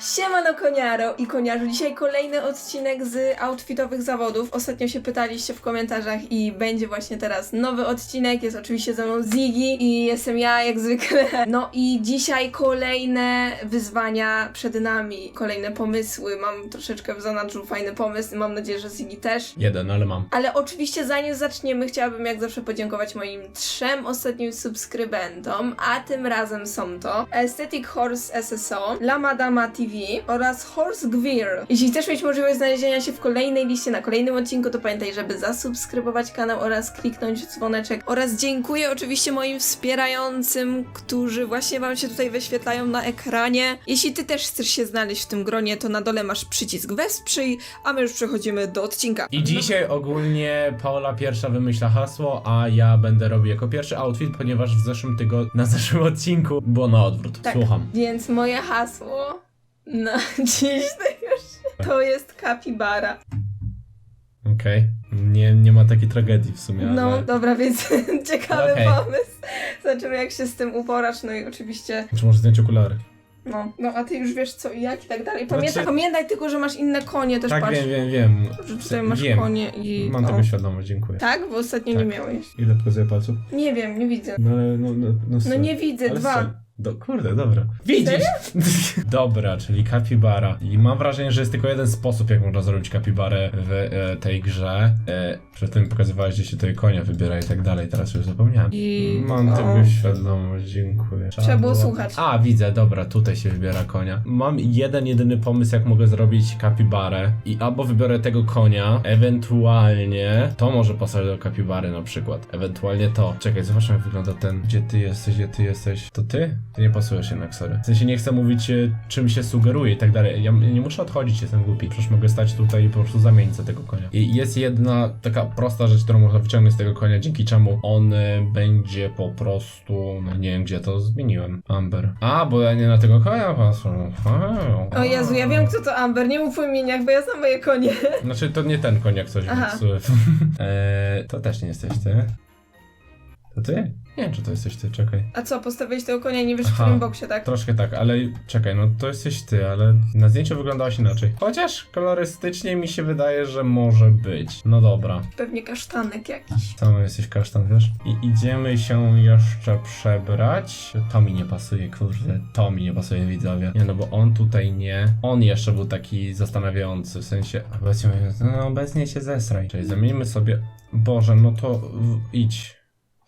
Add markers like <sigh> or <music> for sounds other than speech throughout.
Siemano koniaro i koniarzu. Dzisiaj kolejny odcinek z outfitowych zawodów. Ostatnio się pytaliście w komentarzach i będzie właśnie teraz nowy odcinek. Jest oczywiście ze mną Ziggy i jestem ja jak zwykle. <laughs> No i dzisiaj kolejne wyzwania przed nami, kolejne pomysły. Mam troszeczkę w zanadrzu fajny pomysł i mam nadzieję, że Ziggy też. Jeden, ale mam. Ale oczywiście zanim zaczniemy, chciałabym jak zawsze podziękować moim trzem ostatnim subskrybentom, a tym razem są to Aesthetic Horse SSO, Lama Dama TV oraz Horse Gwir. Jeśli chcesz mieć możliwość znalezienia się w kolejnej liście na kolejnym odcinku, to pamiętaj, żeby zasubskrybować kanał oraz kliknąć dzwoneczek. Oraz dziękuję oczywiście moim wspierającym, którzy właśnie wam się tutaj wyświetlają na ekranie. Jeśli ty też chcesz się znaleźć w tym gronie, to na dole masz przycisk wesprzyj, a my już przechodzimy do odcinka. I dzisiaj ogólnie Paula pierwsza wymyśla hasło, a ja będę robił jako pierwszy outfit, ponieważ w zeszłym tygodniu, na zeszłym odcinku było na odwrót. Tak, Słucham. więc moje hasło na <laughs> dziś to już to jest kapibara. Okej. Nie, nie ma takiej tragedii w sumie, No ale... dobra, więc <laughs> ciekawy Okej. pomysł. Zobaczymy jak się z tym uporasz, no i oczywiście, Czy może zdjąć okulary? no, no a ty już wiesz co i jak i tak dalej. Pamiętaj, Znaczy- pamiętaj tylko, że masz inne konie też, tak, patrz, wiem, wiem, wiem. że tutaj masz wiem. konie i... Mam o. tego świadomość, dziękuję. Tak? Bo ostatnio Tak. nie miałeś. Ile pokazuję palców? Nie wiem, nie widzę. No, ale no, no, no, No nie widzę, ale dwa. Do, kurde, dobra. Widzisz? <laughs> dobra, czyli kapibara. I mam wrażenie, że jest tylko jeden sposób, jak można zrobić kapibarę w e, tej grze. E, przed tym pokazywałeś, gdzie się tutaj konia wybiera i tak dalej, teraz już zapomniałem. I- Mam tego świadomość, dziękuję. Trzeba było słuchać. A, widzę, dobra, tutaj się wybiera konia. Mam jeden, jedyny pomysł, jak mogę zrobić kapibarę. I albo wybiorę tego konia, ewentualnie to może pasować do kapibary na przykład. Ewentualnie to. Czekaj, zobaczmy jak wygląda ten. Gdzie ty jesteś, gdzie ty jesteś? To ty? Ty nie pasujesz jednak, sorry. W sensie nie chcę mówić, e, czym się sugeruje i tak dalej. Ja nie muszę odchodzić, jestem głupi. Przecież mogę stać tutaj i po prostu zamienić sobie tego konia. I jest jedna taka prosta rzecz, którą można wyciągnąć z tego konia, dzięki czemu on e, będzie po prostu, no nie wiem gdzie to zmieniłem. Amber. A, bo ja nie na tego konia patrzę. O Jezu, ja wiem kto to Amber, nie mów po imieniach, bo ja znam moje konie. Znaczy, to nie ten koń jak coś, Aha. więc... e, <laughs> to też nie jesteś ty. To ty? Nie wiem, czy to jesteś ty, czekaj. A co, postawiłeś tego konia i nie wiesz w Aha. którym boksie, tak? Troszkę tak, ale czekaj, no to jesteś ty, ale na zdjęciu wyglądałaś inaczej. Chociaż kolorystycznie mi się wydaje, że może być. No dobra. Pewnie kasztanek jakiś. Sam jesteś kasztan, wiesz? I idziemy się jeszcze przebrać. To mi nie pasuje, kurde. To mi nie pasuje, widzowie. Nie, no bo on tutaj nie. On jeszcze był taki zastanawiający, w sensie... Obecnie, no obecnie się zesraj. Czyli zamieńmy sobie... Boże, no to w, idź.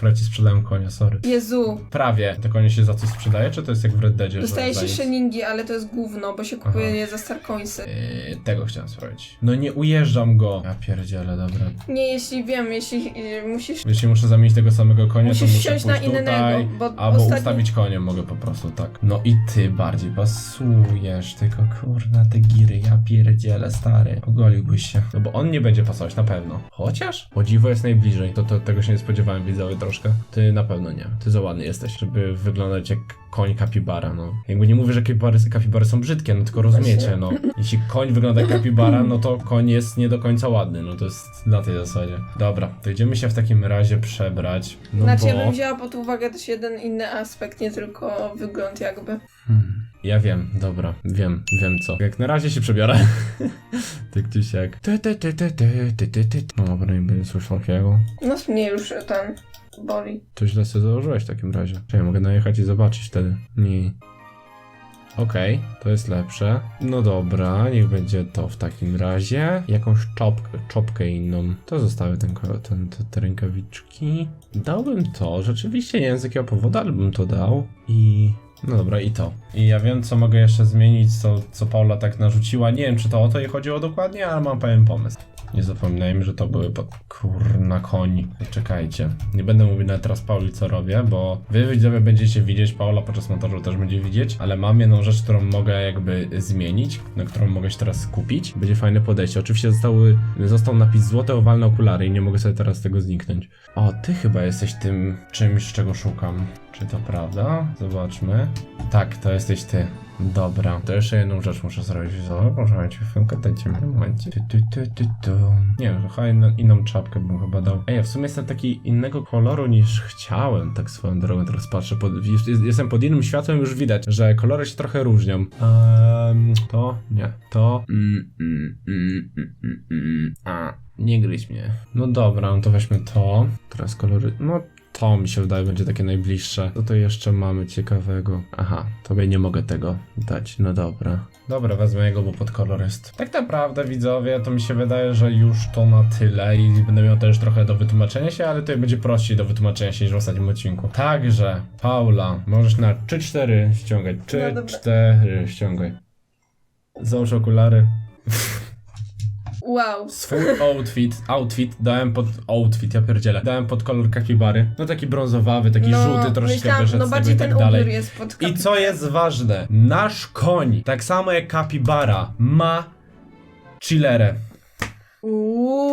Prawie ci sprzedałem konia, sorry. Jezu, Prawie. Te konie się za coś sprzedaje, czy to jest jak w Red Deadzie? że dostaje się za nic? ale to jest gówno, bo się kupuje Aha. je za starcoinsy. Yy, tego chciałem sprawdzić. No nie ujeżdżam go. Ja pierdzielę, dobra. Nie, jeśli wiem, jeśli y, musisz... Jeśli muszę zamienić tego samego konia, Musisz to muszę wsiąść pójść na innego, tutaj, bo albo ostatni- ustawić koniem mogę po prostu, tak. No i ty bardziej pasujesz, tylko kurna te giry, ja pierdzielę, stary. Ogoliłbyś się. No bo on nie będzie pasować, na pewno. Chociaż? O dziwo jest najbliżej, to, to tego się nie spodziewałem, widzowie, troszkę. Ty na pewno nie. Ty za ładny jesteś, żeby wyglądać jak koń kapibara, no. Jakby nie mówię, że kapibary, kapibary są brzydkie, no tylko rozumiecie, no. Jeśli koń wygląda jak kapibara, no to koń jest nie do końca ładny, no to jest na tej zasadzie. Dobra, to idziemy się w takim razie przebrać, no Znaczy, bo... ja bym wzięła pod uwagę też jeden inny aspekt, nie tylko wygląd jakby. Hmm. Ja wiem, dobra, wiem, wiem co. Jak na razie się przebiorę. Ty gdzieś jak. Ty, ty, ty, ty, ty, ty, ty, ty. No dobra, nie będzie coś takiego. No mnie już ten boli. To źle sobie założyłeś w takim razie. Czy ja mogę najechać i zobaczyć wtedy? Nie. Okej, to jest lepsze. No dobra, niech będzie to w takim razie. Jakąś czopkę, czopkę inną. To zostały ten, ko- ten, te, te rękawiczki. Dałbym to, rzeczywiście nie wiem z jakiego powodu, ale bym to dał. I... No dobra, i to. I ja wiem, co mogę jeszcze zmienić, co, co Paula tak narzuciła. Nie wiem, czy to o to jej chodziło dokładnie, ale mam pewien pomysł. Nie zapominajmy, że to były po... kurna koń. Czekajcie. Nie będę mówił nawet teraz Pauli, co robię, bo wy widzowie będziecie widzieć, Paula podczas montażu też będzie widzieć, ale mam jedną rzecz, którą mogę jakby zmienić, na którą mogę się teraz skupić. Będzie fajne podejście. Oczywiście zostały, został napis złote owalne okulary i nie mogę sobie teraz tego zniknąć. O, ty chyba jesteś tym czymś, czego szukam. Czy to prawda? Zobaczmy. Tak, to jesteś ty. Dobra, to jeszcze jedną rzecz muszę zrobić. Zobacz, proszę cię, chwilkę, dajcie mi momencie. Tu, tu, tu, tu. Nie wiem, chyba inną, inną czapkę bym chyba dał. Ej, ja w sumie jestem taki innego koloru niż chciałem, tak swoją drogą teraz patrzę. Pod, jest, jestem pod innym światłem, już widać, że kolory się trochę różnią. Um, to, nie, to, mm, mm, mm. a, nie gryź mnie. No dobra, no to weźmy to. Teraz kolory, no to mi się wydaje będzie takie najbliższe. Co to jeszcze mamy ciekawego? Aha, tobie nie mogę tego dać. No dobra. Dobra, wezmę jego, bo pod kolor jest. Tak naprawdę, widzowie, to mi się wydaje, że już to na tyle i będę miał też trochę do wytłumaczenia się, ale tutaj będzie prościej do wytłumaczenia się niż w ostatnim odcinku. Także, Paula, możesz na 3-4 ściągać. No dobra. 3-4 ściągaj. Załóż okulary. <laughs> Wow. Swój outfit, outfit dałem pod outfit, ja pierdzielę. Dałem pod kolor kapibary. No taki brązowawy, taki żółty troszeczkę myślałam, No bardziej i tak ten dalej. ubiór jest pod I co jest ważne, nasz koń, tak samo jak kapibara, ma chillerę.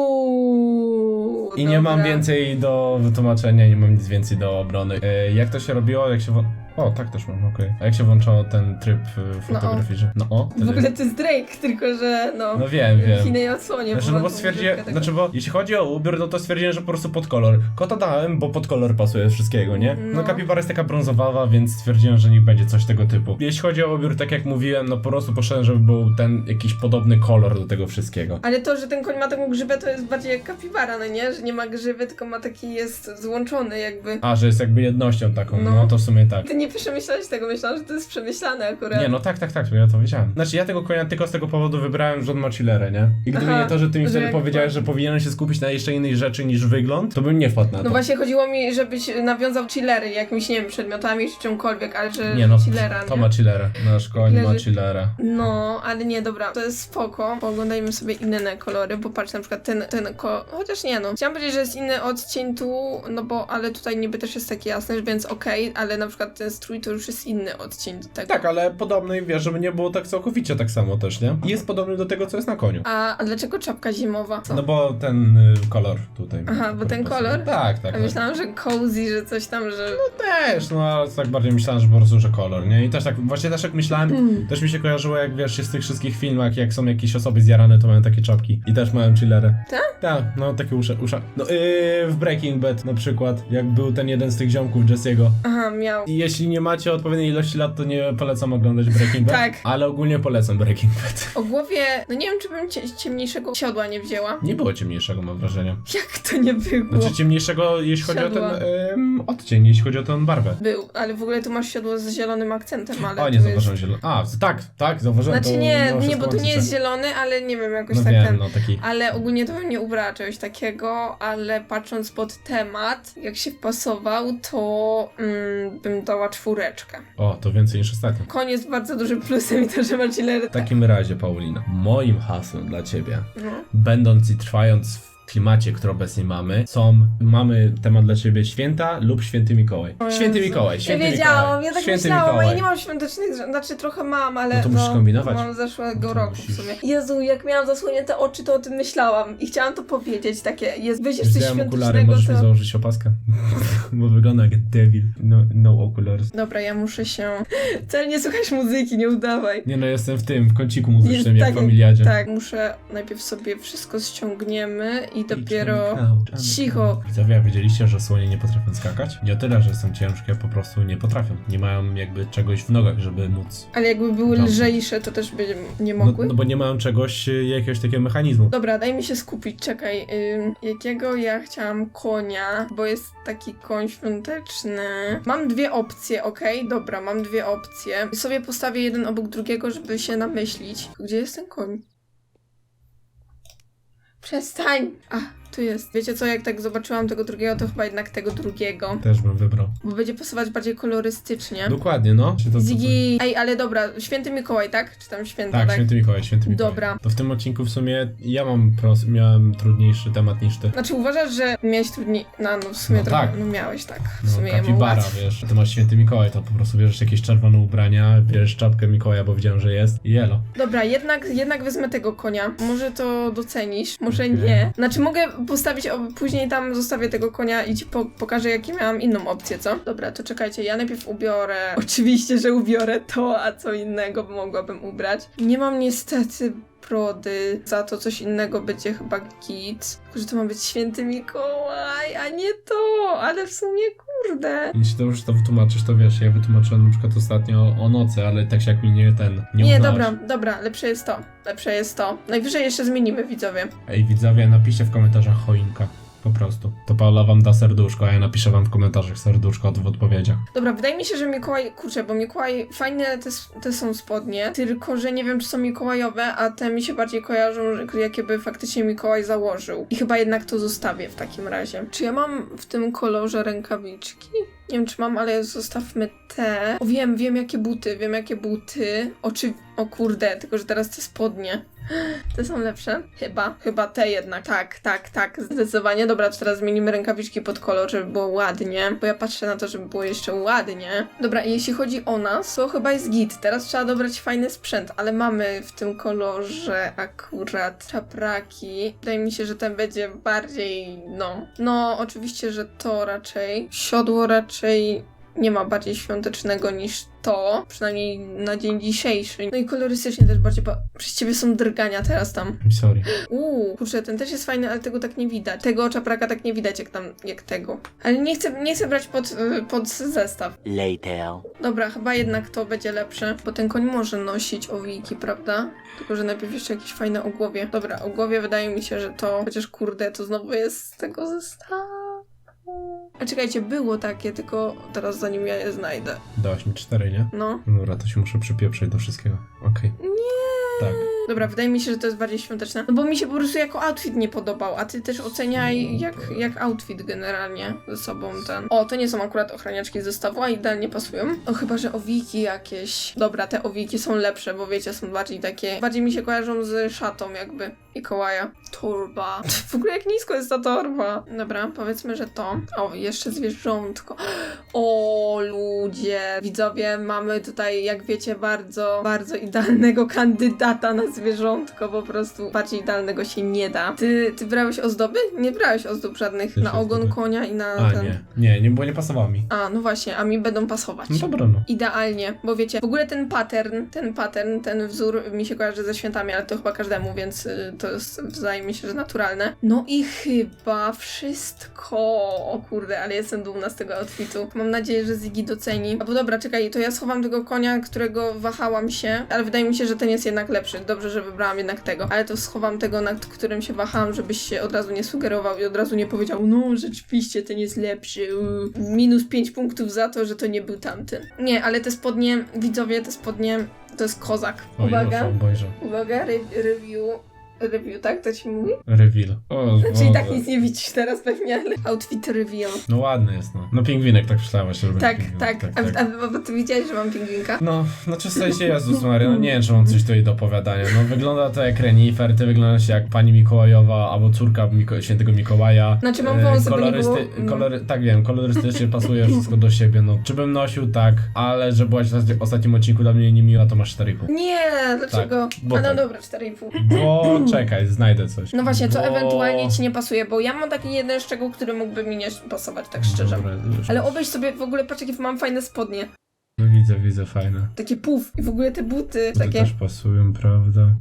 Uuu, I nie mam dobra. więcej do wytłumaczenia, nie mam nic więcej do obrony. E, jak to się robiło, jak się... Wo- o, tak też mam, okej. A jak się włączało ten tryb y, fotograficzny? No o. W wtedy- ogóle to jest Drake, tylko że no... No wiem, w wiem. innej odsłonie. Znaczy, no bo stwierdziłem, znaczy, bo jeśli chodzi o ubiór, no to stwierdziłem, że po prostu pod kolor. Kota dałem, bo pod kolor pasuje wszystkiego, nie? No, No. kapibara jest taka brązowawa, więc stwierdziłem, że niech będzie coś tego typu. Jeśli chodzi o ubiór, tak jak mówiłem, no po prostu poszedłem, żeby był ten jakiś podobny kolor do tego wszystkiego. Ale to, że ten koń ma taką grzybę, to jest bardziej jak kapibara, no nie? Że nie ma grzyby, tylko ma taki, jest złączony jakby. A, że jest jakby jednością taką, no, No. to w sumie tak. Ty nie przemyślałeś tego, myślałam, że to jest przemyślane akurat. Nie, no tak, tak, tak, ja to wiedziałem. Znaczy, ja tego konia tylko z tego powodu wybrałem, że on ma chillerę, nie? I gdyby Aha, nie to, że ty mi że wtedy jak- powiedziałeś, że powinienem się skupić na jeszcze innej rzeczy niż wygląd, to bym nie wpadł na to. No właśnie chodziło mi, żebyś nawiązał chillery jakimiś, nie wiem, przedmiotami czy czymkolwiek, ale że Nie no, chillera, to nie? ma chillerę. Nasz koń ma Leży-. No, ale nie, dobra, to jest spoko. Pooglądajmy sobie inne kolory, bo patrz na przykład ten, ten ko... Chociaż nie no. Chciałam powiedzieć, że jest inny odcień tu, no bo, ale tutaj niby też jest taki jasny, więc okej, ale na przykład ten strój to już jest inny odcień do tego. Tak, ale podobny, wiesz, żeby nie było tak całkowicie tak samo też, nie? I jest podobny do tego, co jest na koniu. A, a dlaczego czapka zimowa? Co? No bo ten y, kolor tutaj. Aha, bo ten kolor? Tak, tak. A tak. myślałam, że cozy, że coś tam, że... Też, no ale tak bardziej myślałem, że po prostu, że kolor, nie? I też tak, właśnie też jak myślałem, Mm. też mi się kojarzyło, jak wiesz, w tych wszystkich filmach, jak są jakieś osoby zjarane, to mają takie czapki. I też mają chillery. Tak? Tak, no takie usza. usza. No yy, w Breaking Bad na przykład, jak był ten jeden z tych ziomków Jesse'ego. Aha, miał. I jeśli nie macie odpowiedniej ilości lat, to nie polecam oglądać Breaking Bad. Tak. Ale ogólnie polecam Breaking Bad. O głowie, no nie wiem, czy bym cie ciemniejszego siodła nie wzięła. Nie było ciemniejszego, mam wrażenie. Jak to nie było? Znaczy ciemniejszego, jeśli chodzi o ten ym, odcień, jeśli chodzi o tę barwę. Był, ale w ogóle tu masz siodło z zielonym akcentem, ale O, tu nie jest... zauważyłem zielony. A, tak, tak, zauważyłem. Znaczy to nie, miało nie, wszystko bo tu nie jest zielony, ale nie wiem, jakoś No tak wiem, ten... no taki. Ale ogólnie to bym nie ubrała czegoś takiego, ale patrząc pod temat, jak się wpasował, to mm, bym dała czwóreczkę. O, to więcej niż ostatnio. Koń jest bardzo dużym plusem i to, że ma chillery. W takim razie, Paulina, moim hasłem dla ciebie, No. będąc i trwając w klimacie, który obecnie mamy, są, mamy temat dla ciebie święta lub święty Mikołaj. Święty. Mikołaj, święty ja wiedziałam, Mikołaj. ja tak święty myślałam, Mikołaj. ja nie mam świątecznych, znaczy trochę mam, ale No to musisz kombinować. mam zeszłego No to roku musisz. w sumie. Jezu, jak miałam zasłonięte oczy, to o tym myślałam i chciałam to powiedzieć, takie, jest, weź coś okulary, świątecznego, możesz mi to... założyć opaskę. <laughs> Bo wygląda jak debil. No, no okulars. Dobra, ja muszę się... Wcale nie słuchać muzyki, nie udawaj. Nie no, jestem w tym, w kąciku muzycznym, jak w tak, familiadzie. Tak, muszę najpierw sobie wszystko ściągniemy i dopiero... Cicho. Widzowie, a wiedzieliście, że słonie nie potrafią skakać? Nie o tyle, że są ciężkie, po prostu nie potrafią. Nie mają jakby czegoś w nogach, żeby móc. Ale jakby były Dobrze. lżejsze, to też by nie No, mogły. no bo nie mają czegoś, y, jakiegoś takiego mechanizmu. Dobra, daj mi się skupić, czekaj. Ym, jakiego ja chciałam konia, bo jest taki koń świąteczny. Mam dwie opcje, okej? Dobra, mam dwie opcje. Sobie postawię jeden obok drugiego, żeby się namyślić. Gdzie jest ten koń? Przestań! A, tu jest. Wiecie co, jak tak zobaczyłam tego drugiego, to chyba jednak tego drugiego. Też bym wybrał. Bo będzie pasować bardziej kolorystycznie. Dokładnie, no. Czy to, Ziggy... Ej, ale dobra, święty Mikołaj, tak? Czy tam święta, Tak, tak? święty Mikołaj, święty Mikołaj. Dobra. To w tym odcinku w sumie ja mam pros, miałem trudniejszy temat niż ty. Znaczy uważasz, że miałeś trudniej... No, no w sumie No trochę, tak. no miałeś tak. W No, sumie ja mam kapibara, łatwiej. wiesz. Ty masz święty Mikołaj, to po prostu bierzesz jakieś czerwone ubrania, bierzesz czapkę Mikołaja, bo widziałem, że jest i jelo. Dobra, jednak, jednak wezmę tego konia. Może to docenisz, może Okej. nie. Znaczy mogę postawić, później tam zostawię tego konia i ci po, pokażę, jakie miałam inną opcję, co? Dobra, to czekajcie, ja najpierw ubiorę. <laughs> Oczywiście, że ubiorę to, a co innego mogłabym ubrać. Nie mam niestety brody, za to coś innego będzie chyba git. Tylko, że to ma być święty Mikołaj, a nie to, ale w sumie kurde. Jeśli to już to wytłumaczysz, to wiesz, ja wytłumaczyłem na przykład ostatnio o, o nocy, ale tak się jak mi nie ten, nie, Nie, uznałaś. dobra, dobra, lepsze jest to. Lepsze jest to. Najwyżej jeszcze zmienimy widzowie. Ej, widzowie, napiszcie w komentarzach choinka. Po prostu. To Paula wam da serduszko, a ja napiszę wam w komentarzach serduszko w odpowiedziach. Dobra, wydaje mi się, że Mikołaj, kurczę, bo Mikołaj, fajne te, te są spodnie, tylko że nie wiem, czy są Mikołajowe, a te mi się bardziej kojarzą, jakie by faktycznie Mikołaj założył. I chyba jednak to zostawię w takim razie. Czy ja mam w tym kolorze rękawiczki? Nie wiem, czy mam, ale zostawmy te. O, wiem, wiem, jakie buty, wiem, jakie buty. Oczy... O kurde, tylko że teraz te spodnie. Te są lepsze? Chyba. Chyba te jednak. Tak, tak, tak. Zdecydowanie. Dobra, to teraz zmienimy rękawiczki pod kolor, żeby było ładnie. Bo ja patrzę na to, żeby było jeszcze ładnie. Dobra, jeśli chodzi o nas, to chyba jest git. Teraz trzeba dobrać fajny sprzęt, ale mamy w tym kolorze akurat czapraki. Wydaje mi się, że ten będzie bardziej, no. No, oczywiście, że to raczej. Siodło raczej nie ma bardziej świątecznego niż to, przynajmniej na dzień dzisiejszy. No i kolorystycznie też bardziej, bo przez ciebie są drgania teraz tam. I'm sorry. Uuu, kurczę, ten też jest fajny, ale tego tak nie widać. Tego czapraka tak nie widać jak tam, jak tego. Ale nie chcę, nie chcę brać pod, pod zestaw. Later. Dobra, chyba jednak to będzie lepsze, bo ten koń może nosić owiki, prawda? Tylko, że najpierw jeszcze jakieś fajne ogłowie. Dobra, ogłowie wydaje mi się, że to, chociaż kurde, to znowu jest z tego zestawu. A czekajcie, było takie, tylko teraz zanim ja je znajdę. Dałaś mi cztery, nie? No. Dobra, to się muszę przypieprzyć do wszystkiego. Okej. Nie. Tak. Dobra, wydaje mi się, że to jest bardziej świąteczne. No bo mi się po prostu jako outfit nie podobał, a ty też oceniaj jak, jak outfit generalnie ze sobą ten. O, to nie są akurat ochraniaczki z zestawu, a idealnie pasują. O, chyba, że owiki jakieś. Dobra, te owiki są lepsze, bo wiecie, są bardziej takie... Bardziej mi się kojarzą z szatą jakby Mikołaja. Torba. <laughs> W ogóle jak nisko jest ta torba. Dobra, powiedzmy, że to. O, jeszcze zwierzątko. <gasps> O, ludzie. Widzowie, mamy tutaj, jak wiecie, bardzo, bardzo idealnego kandydata na zwierzątko. Po prostu bardziej idealnego się nie da. Ty, ty brałeś ozdoby? Nie brałeś ozdób żadnych Też na ogon ozdoby. konia i na A, ten. nie. Nie, nie, bo nie pasowało mi. A, no właśnie, a mi będą pasować. No dobra, no. Idealnie, bo wiecie, w ogóle ten pattern, ten pattern, ten wzór mi się kojarzy ze świętami, ale to chyba każdemu, więc y, to jest, wydaje mi się, że naturalne. No i chyba wszystko. O kurde, ale jestem dumna z tego outfitu. Mam nadzieję, że Ziggy doceni. A bo dobra, czekaj, to ja schowam tego konia, którego wahałam się, ale wydaje mi się, że ten jest jednak lepszy. Dobrze, że wybrałam jednak tego. Ale to schowam tego, nad którym się wahałam, żebyś się od razu nie sugerował i od razu nie powiedział, no rzeczywiście ten jest lepszy. Minus 5 punktów za to, że to nie był tamten. Nie, ale te spodnie, widzowie, te spodnie, to jest kozak. Uwaga, uwaga, re review. Review, tak to ci mówi? Reveal. O, <laughs> Czyli tak nic nie widzisz teraz pewnie, ale outfit reveal. No ładny jest, no. No pingwinek, tak myślałem, że będzie Tak, pingwin. tak. A, a, bo ty widziałeś, że mam pingwinka? No, znaczy w sensie Jezus Maria, no nie wiem, czy mam coś tutaj do opowiadania. No wygląda to jak renifer, ty wyglądasz jak pani Mikołajowa albo córka Miko świętego Mikołaja. Znaczy, mam E, wąsy, bo nie było- kolory, Tak wiem, kolorystycznie pasuje wszystko do siebie, no. Czy bym nosił? Tak, ale że byłaś w ostatnim- ostatnim odcinku dla mnie niemiła, to masz 4,5. Nie, dlaczego? Tak, bo a no tak. dobra, 4,5. Bo czekaj, znajdę coś. No właśnie, co Bo- ewentualnie ci nie pasuje, bo ja mam taki jeden szczegół, który mógłby mi nie pasować, tak szczerze. Dobra, już. Ale obejrz sobie w ogóle, patrz jakie mam fajne spodnie. No widzę, widzę, fajne. Takie puf i w ogóle te buty, To takie... też pasują, prawda?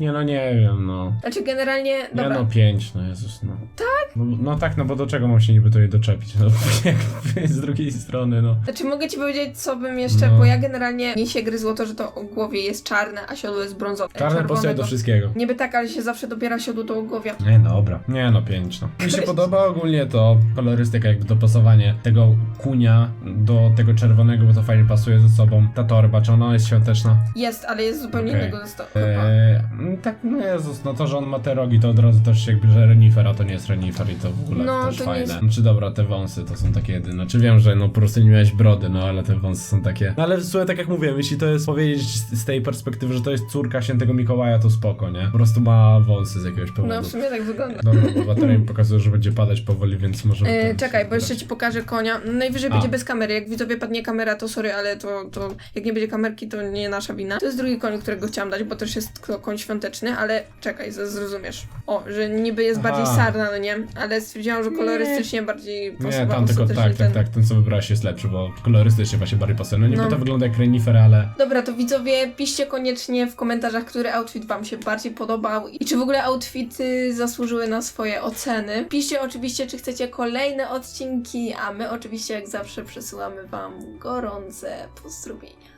Nie no, nie wiem, no. Znaczy generalnie, Nie dobra. no, pięć, no Jezus, no. Tak? No, no tak, no bo do czego mam się niby tutaj doczepić? No <laughs> jakby z drugiej strony, no. Znaczy mogę ci powiedzieć, co bym jeszcze, No. bo ja generalnie mi się gryzło to, że to o głowie jest czarne, a siodło jest brązowe. Czarne pasuje do wszystkiego. Niby tak, ale się zawsze dobiera siodło do ogłowia. Nie, dobra. Nie no, pięć, no. Mi się podoba ogólnie to kolorystyka, jakby dopasowanie tego kunia do tego czerwonego, bo to fajnie pasuje ze sobą. Ta torba, czy ona jest świąteczna? Jest, ale jest zupełnie Okej. innego zestawu. Eee, tak, no Jezus, no to, że on ma te rogi, to od razu też jakby, że renifer, a to nie jest renifer i to w ogóle No, też to fajne. jest- Znaczy dobra, te wąsy to są takie jedyne. Czy wiem, że no po prostu nie miałeś brody, no ale te wąsy są takie. No ale w sumie tak jak mówiłem, jeśli to jest powiedzieć z z tej perspektywy, że to jest córka świętego Mikołaja, to spoko, nie? Po prostu ma wąsy z jakiegoś powodu. No w sumie tak wygląda. Dobra, bo bateria mi pokazuje, że będzie padać powoli, więc może... E, czekaj, bo jeszcze ci pokażę konia. No, Najwyżej A. będzie bez kamery. Jak widzowie padnie kamera, to sorry, ale to, to jak nie będzie kamerki, to nie nasza wina. To jest drugi koń, którego chciałam dać, bo też jest ko- koń świąteczny. Świąteczny, ale czekaj, z- zrozumiesz. O, że niby jest bardziej Aha. sarna, no nie? Ale stwierdziłam, że kolorystycznie bardziej Nie, tam tylko ostatecznie tak, tak, ten. tak, ten co wybrałaś jest lepszy, bo kolorystycznie właśnie bardziej pasuje. No niby No. to wygląda jak renifer, ale Dobra, to widzowie, piszcie koniecznie w komentarzach, który outfit wam się bardziej podobał i czy w ogóle outfity zasłużyły na swoje oceny. Piszcie oczywiście, czy chcecie kolejne odcinki, a my oczywiście jak zawsze przesyłamy wam gorące pozdrowienia.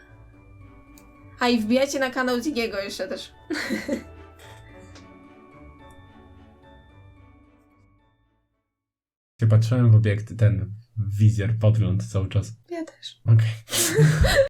A i wbijajcie na kanał Zigiego jeszcze też. się patrzyłem w obiekty, ten wizjer, podgląd cały czas. Ja też. Okej. <laughs>